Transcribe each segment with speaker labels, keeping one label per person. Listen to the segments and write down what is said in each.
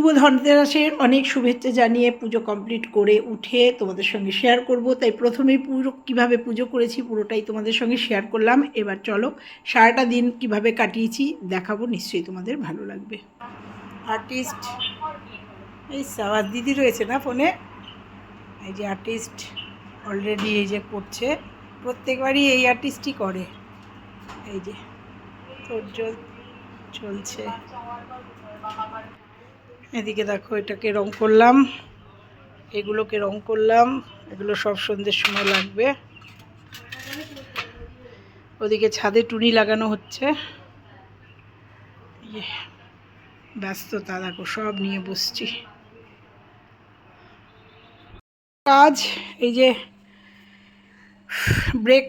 Speaker 1: শুভ ধনতেরাসের অনেক শুভেচ্ছা জানিয়ে পুজো কমপ্লিট করে উঠে তোমাদের সঙ্গে শেয়ার করব। তাই প্রথমেই পুজো কীভাবে পুজো করেছি পুরোটাই তোমাদের সঙ্গে শেয়ার করলাম। এবার চলো, সারাটা দিন কীভাবে কাটিয়েছি দেখাবো, নিশ্চয়ই তোমাদের ভালো লাগবে। আর্টিস্ট এই সাওয়ার দিদি রয়েছে না ফোনে এই যে আর্টিস্ট অলরেডি এই যে করছে, প্রত্যেকবারই এই আর্টিস্টই করে। এই যে, তোর চলছে। এদিকে দেখো এটাকে রং করলাম। এগুলোকে রং করলাম। এগুলো সব সন্ধ্যের সময় লাগবে। ওদিকে ছাদে টুনি লাগানো হচ্ছে। ইয়ে, ব্যস্ততা দেখো সব নিয়ে বসছি। কাজ এই যে ব্রেক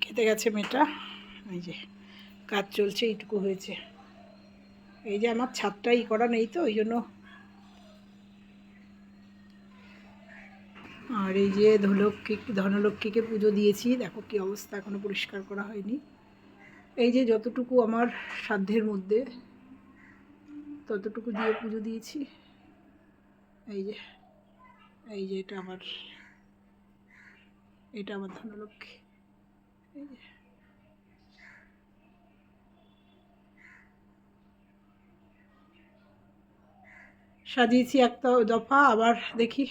Speaker 1: খেতে গেছে মেয়েটা। এই যে কাজ চলছে এইটুকু হয়েছে। এই যে আমার ছাদটা ই করা নেই তো, ওই জন্য। আর এই যে ধনলক্ষ্মী, ধনলক্ষ্মীকে পুজো দিয়েছি, দেখো কি অবস্থা, এখনও পরিষ্কার করা হয়নি। এই যে যতটুকু আমার সাধ্যের মধ্যে, ততটুকু দিয়ে পুজো দিয়েছি। এই যে এই যে এটা আমার এটা আমার ধনলক্ষ্মী। এই যে। সাজিয়েছি একটা দফা, আবার দেখি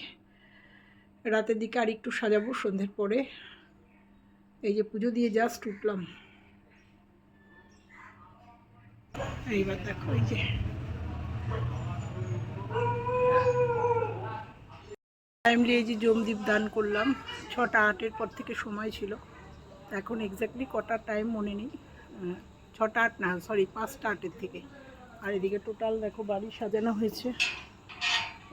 Speaker 1: রাতের দিকে আর একটু সাজাবো, সন্ধ্যের পরে। এই যে পুজো দিয়ে জাস্ট উঠলাম। এইবার দেখো এই যে। টাইমলি এই যে জমদীপ দান করলাম, ছটা আটের পর থেকে সময় ছিল। এখন এক্স্যাক্টলি কটার টাইম মনে নেই। ছটা আট না সরি পাঁচটা আটের থেকে। আর এদিকে টোটাল দেখো বাড়ি সাজানো হয়েছে।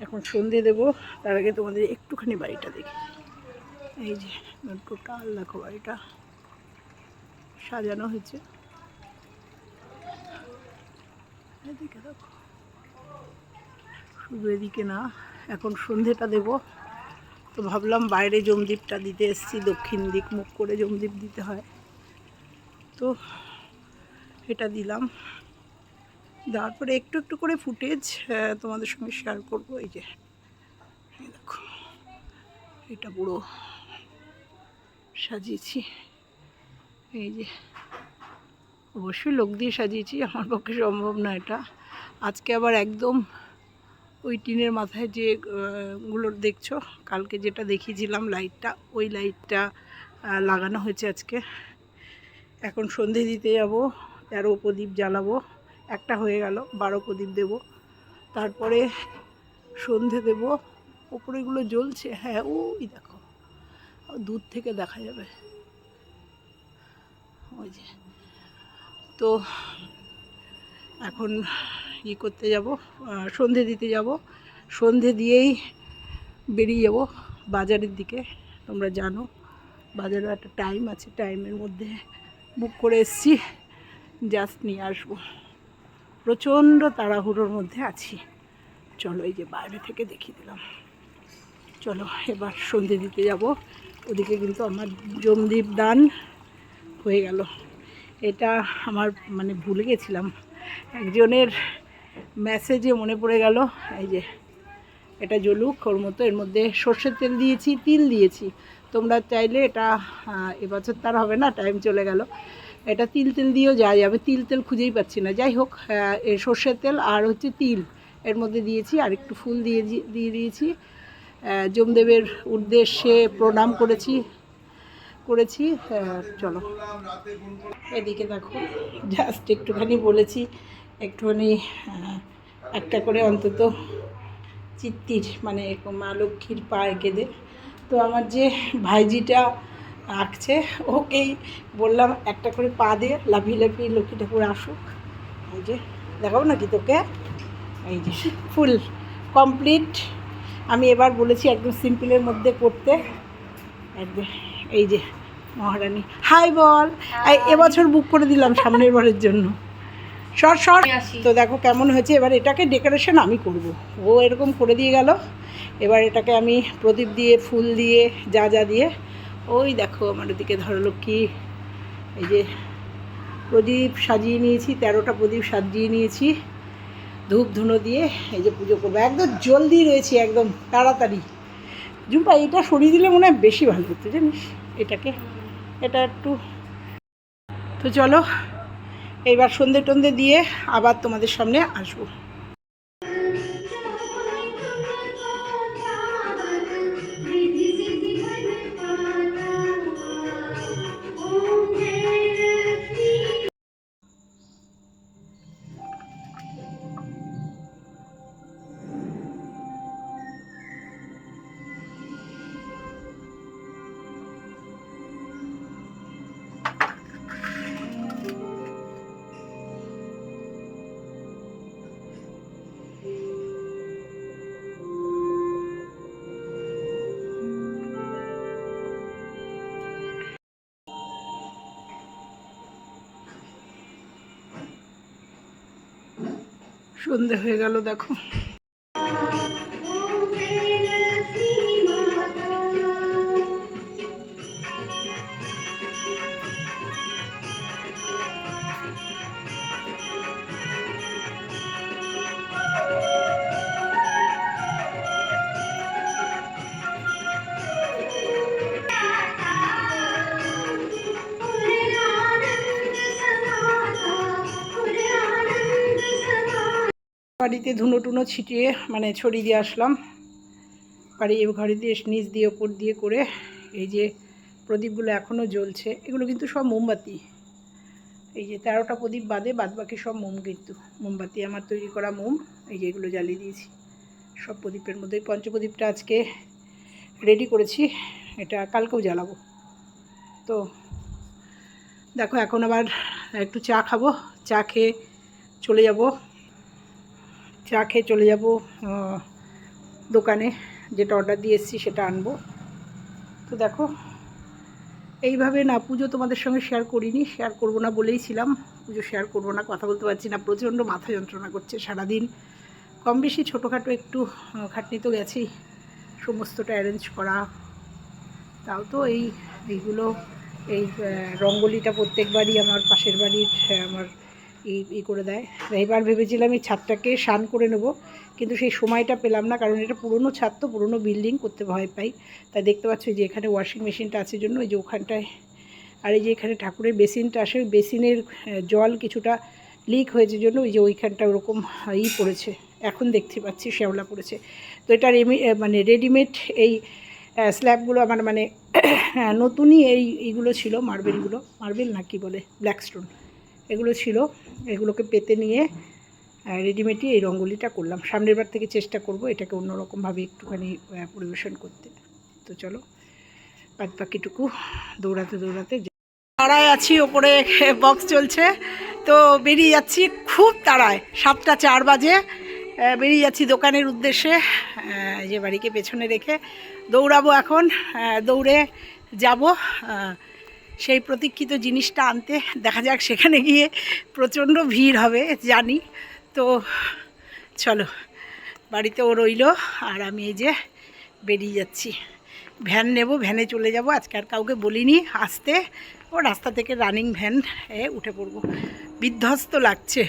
Speaker 1: এখন সন্ধে দেবো, তার আগে তোমাদের একটুখানি বাড়িটা দেখি। এই যে টোটাল দেখো বাড়িটা সাজানো হয়েছে। এদিকে দেখো। শুধু এদিকে না, এখন সন্ধেটা দেব। তো ভাবলাম বাইরে জমদ্বীপটা দিতে এসেছি, দক্ষিণ দিক মুখ করে জমদ্বীপ দিতে হয়। তো এটা দিলাম। দেওয়ার পরে একটু একটু করে ফুটেজ তোমাদের সঙ্গে শেয়ার করব। এই যে দেখো এটা পুরো সাজিয়েছি। এই যে অবশ্যই লোক দিয়ে সাজিয়েছি আমার পক্ষে সম্ভব না এটা। আজকে আবার একদম ওই টিনের মাথায় যে আহ, গুলো দেখছ কালকে যেটা দেখিয়েছিলাম লাইটটা ওই লাইটটা লাগানো হয়েছে আজকে। এখন সন্ধে দিতে যাব তেরো প্রদীপ জ্বালাবো। একটা হয়ে গেল, বারো প্রদীপ দেব। তারপরে সন্ধে দেব। ওপরেগুলো জ্বলছে। হ্যাঁ ওই দেখো। দূর থেকে দেখা যাবে। ওই যে। তো এখন ই করতে যাব সন্ধে দিতে যাব। সন্ধে দিয়েই বেরিয়ে যাব বাজারের দিকে। তোমরা জানো বাজারের একটা টাইম আছে টাইমের মধ্যে বুক করে এসছি। জাস্ট নিয়ে আসব। প্রচণ্ড তাড়াহুড়োর মধ্যে আছি। চলো এই যে বাইরে থেকে দেখিয়ে দিলাম। চলো এবার সন্ধে দিতে যাব। ওদিকে কিন্তু আমার জমদীপ দান হয়ে গেল। এটা আমার মানে ভুলে গেছিলাম। একজনের মেসেজে মনে পড়ে গেল, এই যে এটা জলুক, ওর মতো, এর মধ্যে সর্ষের তেল দিয়েছি, তিল দিয়েছি। তোমরা চাইলে এটা এবছর তার হবে না টাইম চলে গেল। এটা তিল তেল দিয়েও যাওয়া যাবে। তিল তেল খুঁজেই পাচ্ছি না। যাই হোক সর্ষের তেল আর হচ্ছে তিল এর মধ্যে দিয়েছি। আর একটু ফুল দিয়ে দিয়ে দিয়েছি। আহ, যমদেবের উদ্দেশ্যে প্রণাম করেছি করেছি। চলো। এদিকে দেখো জাস্ট একটুখানি বলেছি একটুখানি একটা করে অন্তত চিত্তির মানে মা লক্ষ্মীর পা এঁকে দে। তো আমার যে ভাইজিটা আঁকছে। ওকেই বললাম একটা করে পা দিয়ে লাফিয়ে লাফিয়ে লক্ষ্মী ঠাকুর আসুক। এই যে দেখাবো নাকি তোকে? এই যে ফুল কমপ্লিট। আমি এবার বলেছি একদম সিম্পলের মধ্যে করতে। একদম এই যে মহারানী। হাই বল! এবছর বুক করে দিলাম সামনের বারের জন্য। শর্ট শর্ট তো দেখো কেমন হয়েছে এবার এটাকে ডেকোরেশন আমি করব। ও এরকম করে দিয়ে গেল। এবার এটাকে আমি প্রদীপ দিয়ে ফুল দিয়ে যা যা দিয়ে ওই দেখো আমার ওদিকে ধরলক্ষ্মী এই যে প্রদীপ সাজিয়ে নিয়েছি, তেরোটা প্রদীপ সাজিয়ে নিয়েছি। ধূপ ধুনো দিয়ে এই যে পুজো করব। একদম জলদি রয়েছি, একদম তাড়াতাড়ি। জুম্পা, এটা সরিয়ে দিলে মনে হয় বেশি ভালো হতো, জানিস? এটাকে, এটা একটু। তো চলো, এইবার সন্ধে টন্ধে দিয়ে আবার তোমাদের সামনে আসব। সন্ধে হয়ে গেল দেখো। বাড়িতে ধুনো টুনো ছিটিয়ে মানে ছড়িয়ে দিয়ে আসলাম। বাড়ি ঘরে দিয়ে নিচ দিয়ে, ওপর দিয়ে করে এই যে প্রদীপগুলো এখনও জ্বলছে, এগুলো কিন্তু সব মোমবাতি। এই যে তেরোটা প্রদীপ বাদে বাদ বাকি সব মোম কিন্তু। মোমবাতি, আমার তৈরি করা মোম, এই যে এগুলো জ্বালিয়ে দিয়েছি। সব প্রদীপের মধ্যে পঞ্চপ্রদীপটা আজকে রেডি করেছি, এটা কালকেও জ্বালাবো। তো দেখো, এখন আবার একটু চা খাব, চা খেয়ে চলে যাব। চা খেয়ে চলে যাব দোকানে যেটা অর্ডার দিয়ে এসেছি সেটা আনব। তো দেখো, এইভাবে না পুজো তোমাদের সঙ্গে শেয়ার করিনি শেয়ার করব না বলেই ছিলাম। পুজো শেয়ার করব না, কথা বলতে পারছি না, প্রচণ্ড মাথা যন্ত্রণা করছে সারাদিন। কম বেশি ছোটোখাটো একটু খাটনি তো গেছেই, সমস্তটা অ্যারেঞ্জ করা। তাও তো এই, এইগুলো, এই রঙ্গোলিটা প্রত্যেকবারই আমার পাশের বাড়ির আমার ই করে দেয়। এবার ভেবেছিলাম এই ছাদটাকে শান করে নেব, কিন্তু সেই সময়টা পেলাম না, কারণ এটা পুরনো ছাদ তো, পুরনো বিল্ডিং করতে ভয় পাই। তাই দেখতে পাচ্ছ যে এখানে ওয়াশিং মেশিনটা আছে জন্য ওই যে ওখানটায়, আর এই যে এখানে ঠাকুরের বেসিনটা আসে ওই বেসিনের জল কিছুটা লিক হয়েছে জন্য, ওই যে ওইখানটা ওরকম ই পড়েছে। এখন দেখতে পাচ্ছি শ্যাওলা পড়েছে। তো এটা রেমি মানে রেডিমেড এই স্ল্যাবগুলো আমার মানে নতুনই এই, এইগুলো ছিল মার্বেলগুলো মার্বেল না কি বলে? ব্ল্যাক স্টোন এগুলো ছিল, এগুলোকে পেতে নিয়ে রেডিমেডই এই রঙ্গোলিটা করলাম। সামনের বার থেকে চেষ্টা করব এটাকে অন্যরকমভাবে একটুখানি পরিবেশন করতে। তো চলো বাদ বাকিটুকু দৌড়াতে দৌড়াতে তাড়ায় আছি, ওপরে বক্স চলছে। তো বেরিয়ে যাচ্ছি খুব তাড়ায়, সাতটা চার বাজে। বেরিয়ে যাচ্ছি দোকানের উদ্দেশ্যে যে বাড়িকে পেছনে রেখে। দৌড়াবো এখন দৌড়ে যাব সেই প্রতীক্ষিত জিনিসটা আনতে। দেখা যাক সেখানে গিয়ে প্রচণ্ড ভিড় হবে, জানি। তো চলো, বাড়িতে ও রইল আর আমি এই যে বেরিয়ে যাচ্ছি। ভ্যান নেব, ভ্যানে চলে যাব। আজকে আর কাউকে বলিনি, আসতে। ও রাস্তা থেকে রানিং ভ্যান এ উঠে পড়ব। বিধ্বস্ত লাগছে।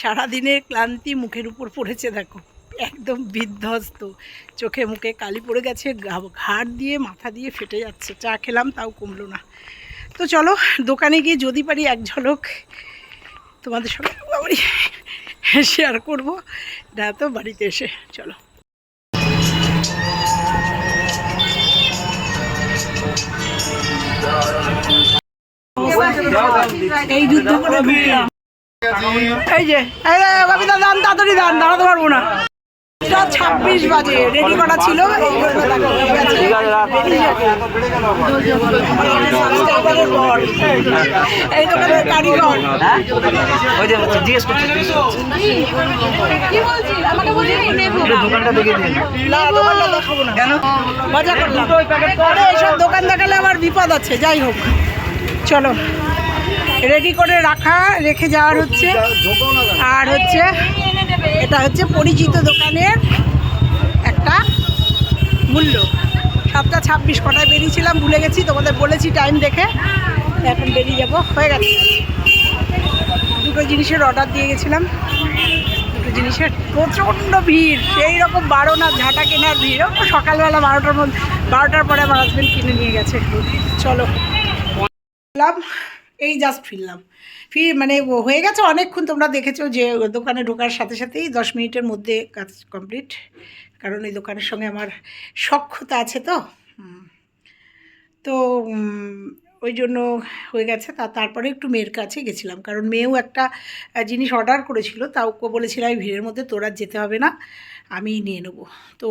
Speaker 1: সারাদিনের ক্লান্তি মুখের উপর পড়েছে, দেখো। একদম বিধ্বস্ত। চোখে মুখে কালি পড়ে গেছে ঘাড় দিয়ে, মাথা দিয়ে ফেটে যাচ্ছে। চা খেলাম, তাও কমলো না। তো চলো, দোকানে গিয়ে যদি পারি এক ঝলক তোমাদের সঙ্গে শেয়ার করব। না তো বাড়িতে এসে, চলো। এই যুদ্ধ করে এই যে দান তাড়াতাড়ি দান দাঁড়াতে পারব না। ছাব্বিশ বাজে। রেডি করা ছিল? হয়ে গেছে। বেরিয়ে যাবে। সাবস্ক্রাইবারের বর। এই দোকানের কারিগর।
Speaker 2: ওই যে জিজ্ঞেস দোকানটা দেখে দিন।
Speaker 1: না দোকানটা দেখাবো না। কেন? মজা করলাম। এইসব দোকান দেখালে আমার বিপদ আছে। যাই হোক চলো। রেডি করে রাখা রেখে যাওয়ার হচ্ছে। আর হচ্ছে এটা হচ্ছে পরিচিত দোকানের একটা মূল্য। সাতটা ছাব্বিশ কটায় বেরিয়েছিলাম, ভুলে গেছি, তোমাদের বলেছি টাইম দেখে। এখন বেরিয়ে যাব, হয়ে গেছে। দুটো জিনিসের অর্ডার দিয়ে গেছিলাম। দুটো জিনিসের প্রচণ্ড ভিড়, সেই রকম বারো না ঝাঁটা কেনার ভিড়। সকালবেলা বারোটার মধ্যে, বারোটার পরে আমার হাজব্যান্ড কিনে নিয়ে গেছে। চলো। এই জাস্ট ফিরলাম। ফির মানে হয়ে গেছে অনেকক্ষণ তোমরা দেখেছ যে দোকানে ঢোকার সাথে সাথেই দশ মিনিটের মধ্যে কাজ কমপ্লিট কারণ এই দোকানের সঙ্গে আমার সক্ষতা আছে তো। তো ওই জন্য হয়ে গেছে। তা তারপরে একটু মেয়ের কাছে গেছিলাম। কারণ মেয়েও একটা জিনিস অর্ডার করেছিল। তা ওকে বলেছিলাম এই ভিড়ের মধ্যে তোর যেতে হবে না। আমি নিয়ে নেব। তো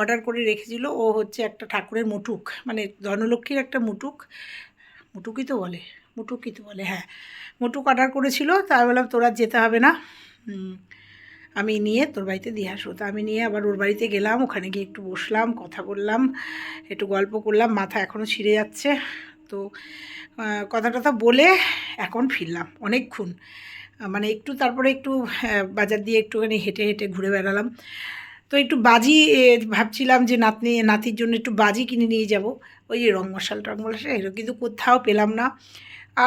Speaker 1: অর্ডার করে রেখেছিল। ও হচ্ছে একটা ঠাকুরের মুটুক। মানে ধনলক্ষ্মীর একটা মুটুক। মুটুকই তো বলে, মুটুকি তো বলে হ্যাঁ। মুটুক অর্ডার করেছিল তা আমি বললাম, তোর আর যেতে হবে না। আমি নিয়ে তোর বাড়িতে দিয়ে আসব। তা আমি নিয়ে আবার ওর বাড়িতে গেলাম, ওখানে গিয়ে একটু বসলাম, কথা বললাম, একটু গল্প করলাম, মাথা এখনও ছিঁড়ে যাচ্ছে। তো কথা টথা বলে এখন ফিরলাম, অনেকক্ষণ। মানে একটু তারপরে একটু বাজার দিয়ে একটুখানি হেঁটে হেঁটে ঘুরে বেড়ালাম। তো একটু বাজি ভাবছিলাম যে নাতনি, নাতির জন্য একটু বাজি কিনে নিয়ে যাব। ওই যে রং মশাল টং মশাল এগুলো কিন্তু কোথাও পেলাম না।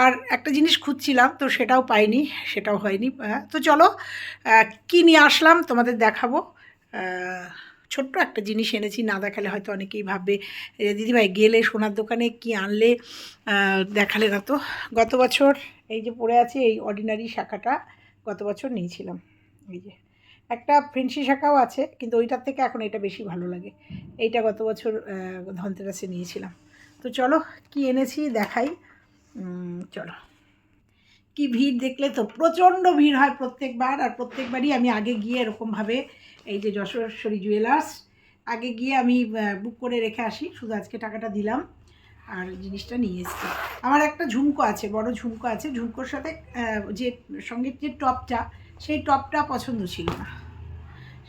Speaker 1: আর একটা জিনিস খুঁজছিলাম, তো সেটাও পাইনি, সেটাও হয়নি। তো চলো কি নিয়ে আসলাম তোমাদের দেখাবো। ছোট্ট একটা জিনিস এনেছি, না দেখালে হয়তো অনেকেই ভাববে দিদিভাই গেলে সোনার দোকানে কি আনলে দেখালে না তো। গত বছর এই যে পড়ে আছে এই অর্ডিনারি শাখাটা, গত বছর নিয়েছিলাম, এই যে। একটা ফেন্সি শাখাও আছে, কিন্তু ওইটার থেকে এখন এটা বেশি ভালো লাগে। এইটা গত বছর ধনতেরাসে নিয়েছিলাম। তো চলো, কি এনেছি দেখাই। চলো। কি ভিড় দেখলে তো প্রচণ্ড ভিড় হয় প্রত্যেকবার, আর প্রত্যেকবারই আমি আগে গিয়ে এরকমভাবে এই যে যশোরেশ্বরী জুয়েলার্স, আগে গিয়ে আমি বুক করে রেখে আসি, শুধু আজকে টাকাটা দিলাম, আর জিনিসটা নিয়ে এসেছি। আমার একটা ঝুমকো আছে, বড় ঝুমকো আছে, ঝুমকোর সাথে যে সঙ্গে যে টপটা সেই টপটা পছন্দ ছিল না।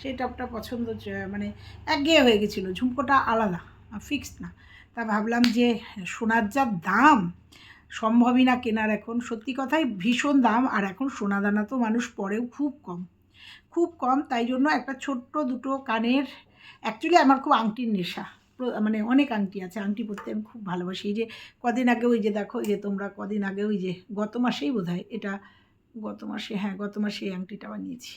Speaker 1: সেই টপটা পছন্দ মানে একঘেয়ে হয়ে গেছিল, ঝুমকোটা আলাদা ফিক্সড না। তা ভাবলাম যে সোনার যা দাম, সম্ভবই না কেনার এখন। সত্যি কথাই ভীষণ দাম, আর এখন সোনা দানা তো মানুষ পরেও খুব কম। খুব কম, তাই জন্য একটা ছোট্ট দুটো কানের অ্যাকচুয়ালি আমার খুব আংটির নেশা। মানে অনেক আংটি আছে, আংটি পরতে আমি খুব ভালোবাসি। এই যে কদিন আগে ওই যে দেখো, এই যে তোমরা কদিন আগে ওই যে গত মাসেই বোধ এটা গত মাসে হ্যাঁ গত মাসে এই আংটিটা বানিয়েছি।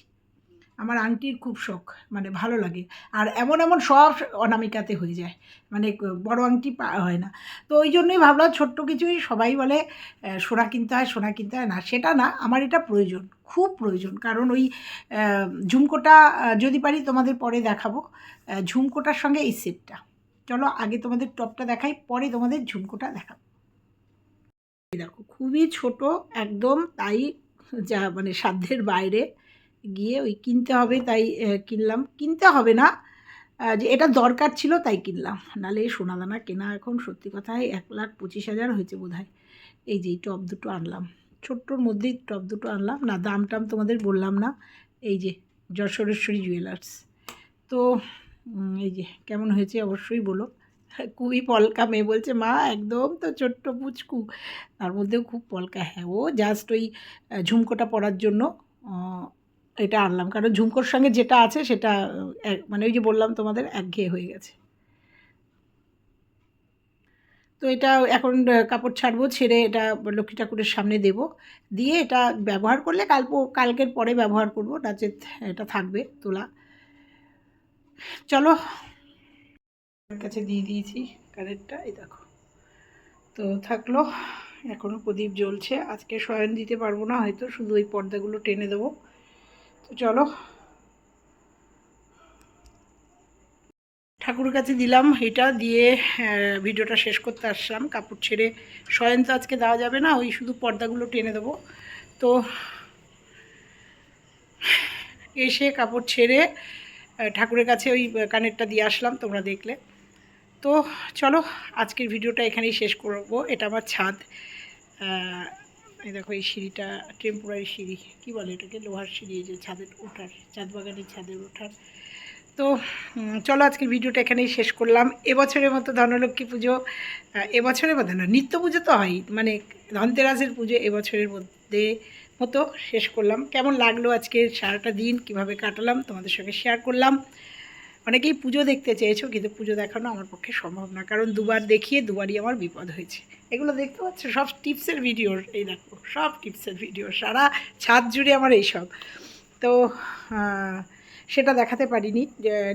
Speaker 1: আমার আংটির খুব শখ মানে ভালো লাগে। আর এমন এমন সব অনামিকাতে হয়ে যায় মানে বড় আংটি হয় না। তো ওই জন্যই ভাবলাম ছোট্ট কিছুই সবাই বলে সোনা কিনতে হয়, সোনা কিনতে হয় না। সেটা না, আমার এটা প্রয়োজন, খুব প্রয়োজন। কারণ ওই ঝুমকোটা যদি পারি তোমাদের পরে দেখাবো। ঝুমকোটার সঙ্গে এই সেটটা। চলো আগে তোমাদের টপটা দেখাই, পরে তোমাদের ঝুমকোটা দেখাবো। দেখো, খুবই ছোট, একদম তাই যা মানে সাধ্যের বাইরে গিয়ে ওই কিনতে হবে, তাই কিনলাম। কিনতে হবে না যে এটা দরকার ছিল তাই কিনলাম। নালে এই সোনাদানা কেনা এখন সত্যি কথায় এক লাখ পঁচিশ হাজার হয়েছে বোধ এই যে টপ দুটো আনলাম। ছোট্টর মধ্যেই টপ দুটো আনলাম। না দাম টাম তোমাদের বললাম না। এই যে যশোরেশ্বরী জুয়েলার্স তো এই যে কেমন হয়েছে অবশ্যই বলো। খুবই পলকা মেয়ে বলছে, মা, একদম তো ছোট্ট পুচকু। তার মধ্যেও খুব পলকা। হ্যাঁ ও জাস্ট ওই ঝুমকোটা পরার জন্য এটা আনলাম। কারণ ঝুমকোর সঙ্গে যেটা আছে সেটা মানে ওই যে বললাম তোমাদের, একঘেয়ে হয়ে গেছে। তো এটা এখন কাপড় ছাড়বো, ছেড়ে এটা লক্ষ্মী ঠাকুরের সামনে দেব। দিয়ে এটা ব্যবহার করলে কাল কালকের পরে ব্যবহার করব। নাচে এটা থাকবে তোলা। চলো কাছে দিয়ে দিয়েছি কারেন্টটা এই দেখো। তো থাকল এখনও প্রদীপ জ্বলছে। আজকে শয়ন দিতে পারব না, হয়তো শুধু ওই পর্দাগুলো টেনে দেবো। তো চলো। ঠাকুরের কাছে দিলাম এটা দিয়ে ভিডিওটা শেষ করতে আসলাম। কাপড় ছেড়ে শয়ন তো আজকে দেওয়া যাবে না, ওই শুধু পর্দাগুলো টেনে দেবো। তো এসে কাপড় ছেড়ে ঠাকুরের কাছে ওই কানেরটা দিয়ে আসলাম, তোমরা দেখলে। তো চলো আজকের ভিডিওটা এখানেই শেষ করব। এটা আমার ছাদ। এই দেখো এই সিঁড়িটা টেম্পোরারি সিঁড়ি। কী বলে এটাকে? লোহার সিঁড়ি যে ছাদের ওঠার চাঁদ বাগানের ছাদের ওঠার তো চলো আজকের ভিডিওটা এখানেই শেষ করলাম। এবছরের মতো ধনলক্ষ্মী পুজো এবছরের মধ্যে না, নিত্য পুজো তো হয়। মানে ধনতেরাসের পুজো এবছরের মধ্যে মতো শেষ করলাম। কেমন লাগল আজকে সারাটা দিন? কীভাবে কাটালাম? তোমাদের সঙ্গে শেয়ার করলাম। অনেকেই পুজো দেখতে চেয়েছো, কিন্তু পুজো দেখানো আমার পক্ষে সম্ভব না। কারণ দুবার দেখিয়ে দুবারই আমার বিপদ হয়েছে। এগুলো দেখতে পাচ্ছ? সব টিপসের ভিডিওর এই দেখো, সব টিপসের ভিডিও সারা ছাদ জুড়ে আমার এইসব। তো সেটা দেখাতে পারিনি।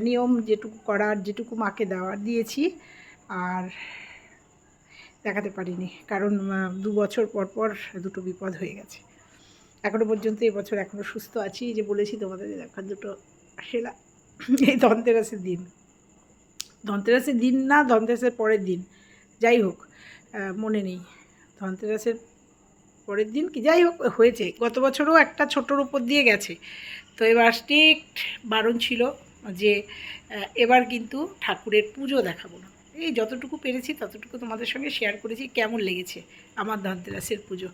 Speaker 1: নিয়ম যেটুকু করার, যেটুকু মাকে দেওয়ার দিয়েছি, আর দেখাতে পারিনি। কারণ দু বছর পর পর দুটো বিপদ হয়ে গেছে। এখনও পর্যন্ত এবছর এখনও সুস্থ আছি। যে বলেছি তোমাদের দেখা, দুটো সেলা এই ধনতেরাসের দিন। ধনতেরাসের দিন না, ধনতেরাসের পরের দিন। যাই হোক মনে নেই। ধনতেরাসের পরের দিন কি, যাই হোক, হয়েছে। গত বছরও একটা ছোটোর উপর দিয়ে গেছে। তো এবার স্ট্রিক্ট বারণ ছিল যে এবার কিন্তু ঠাকুরের পুজো দেখাবো না। এই যতটুকু পেরেছি, ততটুকু তোমাদের সঙ্গে শেয়ার করেছি, কেমন লেগেছে আমার ধনতেরাসের পুজো।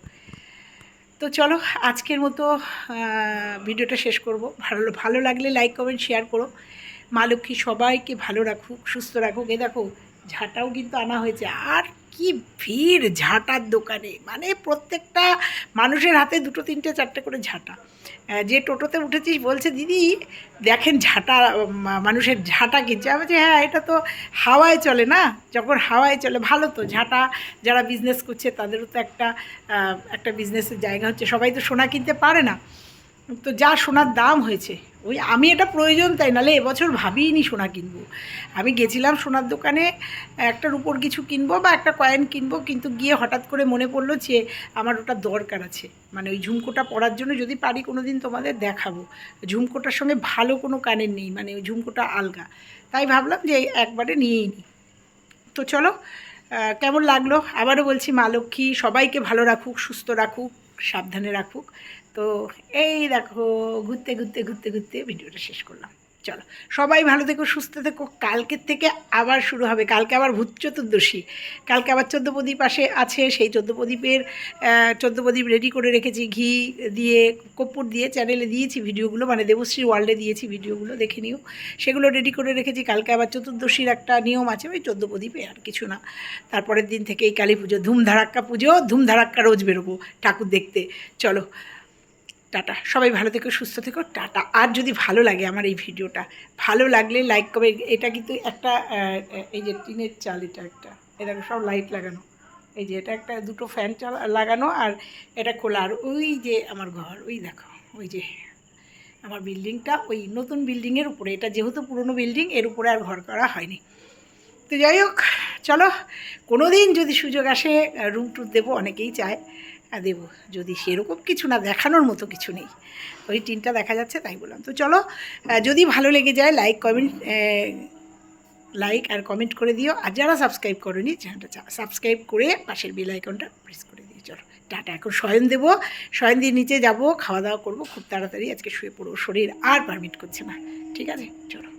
Speaker 1: তো চলো আজকের মতো ভিডিওটা শেষ করব। ভালো ভালো লাগলে লাইক কমেন্ট শেয়ার করো। মা লক্ষ্মী সবাইকে ভালো রাখুক, সুস্থ রাখুক। এ দেখো, ঝাঁটাও কিন্তু আনা হয়েছে। আর কি ভিড় ঝাঁটার দোকানে। মানে প্রত্যেকটা মানুষের হাতে দুটো, তিনটে, চারটে করে ঝাঁটা। যে টোটোতে উঠেছিস বলছে, দিদি, দেখেন ঝাঁটা মানুষের ঝাঁটা কিনছে আমি বলছি হ্যাঁ এটা তো হাওয়ায় চলে না? যখন হাওয়ায় চলে, ভালো তো। ঝাঁটা যারা বিজনেস করছে, তাদেরও তো একটা একটা বিজনেসের জায়গা হচ্ছে। সবাই তো সোনা কিনতে পারে না। তো যা সোনার দাম হয়েছে, ওই আমি এটা প্রয়োজন তাই নাহলে এবছর ভাবিনি সোনা কিনবো। আমি গেছিলাম সোনার দোকানে একটা উপর কিছু কিনবো বা একটা কয়েন কিনবো, কিন্তু গিয়ে হঠাৎ করে মনে পড়ল যে আমার ওটা দরকার আছে। মানে ওই ঝুমকোটা পরার জন্য যদি পারি কোনো দিন তোমাদের দেখাবো। ঝুমকোটার সঙ্গে ভালো কোনো কানের নেই মানে ওই ঝুমকোটা আলগা। তাই ভাবলাম যে একবারে নিয়েই নিই তো চলো কেমন লাগল? আবারও বলছি, মা লক্ষ্মী, সবাইকে ভালো রাখুক, সুস্থ রাখুক, সাবধানে রাখুক। তো এই দেখো, ঘুরতে ঘুরতে ঘুরতে ঘুরতে ভিডিওটা শেষ করলাম। চলো, সবাই ভালো থেকো, সুস্থ থেকো। কালকের থেকে আবার শুরু হবে। কালকে আবার ভূত চতুর্দশী। কালকে আবার চোদ্দ প্রদীপ আসে, আছে। সেই চোদ্দ প্রদীপের চোদ্দ প্রদীপ রেডি করে রেখেছি। ঘি দিয়ে, কর্পূর দিয়ে চ্যানেলে দিয়েছি ভিডিওগুলো। মানে দেবশ্রী ওয়ার্ল্ডে দিয়েছি ভিডিওগুলো, দেখে নিও। সেগুলো রেডি করে রেখেছি। কালকে আবার চতুর্দশীর একটা নিয়ম আছে, ওই চোদ্দ প্রদীপে আর কিছু না। তারপরের দিন থেকে এই কালী পুজো। ধুমধারাক্কা পুজো, ধুমধারাক্কা রোজ বেরোবো ঠাকুর দেখতে। চলো টাটা। সবাই ভালো থেকো, সুস্থ থেকো, টাটা। আর যদি ভালো লাগে আমার এই ভিডিওটা, ভালো লাগলে লাইক করবে। এটা কিন্তু একটা এই যে টিনের চাল এটা একটা। এটা সব লাইট লাগানো। এই যে এটা একটা দুটো ফ্যান চাল লাগানো আর এটা খোলা। আর ওই যে আমার ঘর, ওই দেখো, ওই যে আমার বিল্ডিংটা, ওই নতুন বিল্ডিংয়ের উপরে। এটা যেহেতু পুরনো বিল্ডিং, এর উপরে আর ঘর করা হয়নি। তো যাই হোক, চলো। কোনো দিন যদি সুযোগ আসে রুম টুর দেবো, অনেকেই চায়। দেবো, যদি সেরকম কিছু না, দেখানোর মতো কিছু নেই। ওই টিনটা দেখা যাচ্ছে, তাই বললাম। তো চলো যদি ভালো লেগে যায় লাইক কমেন্ট লাইক আর কমেন্ট করে দিও। আর যারা সাবস্ক্রাইব করেনি চ্যানেলটা সাবস্ক্রাইব করে পাশের বেল আইকনটা প্রেস করে দিও। চলো, টাটা। এখন শয়ন দেবো। শয়ন দিয়ে নিচে যাব খাওয়া দাওয়া করব। খুব তাড়াতাড়ি আজকে শুয়ে পড়ব, শরীর আর পারমিট করছে না। ঠিক আছে? চলো।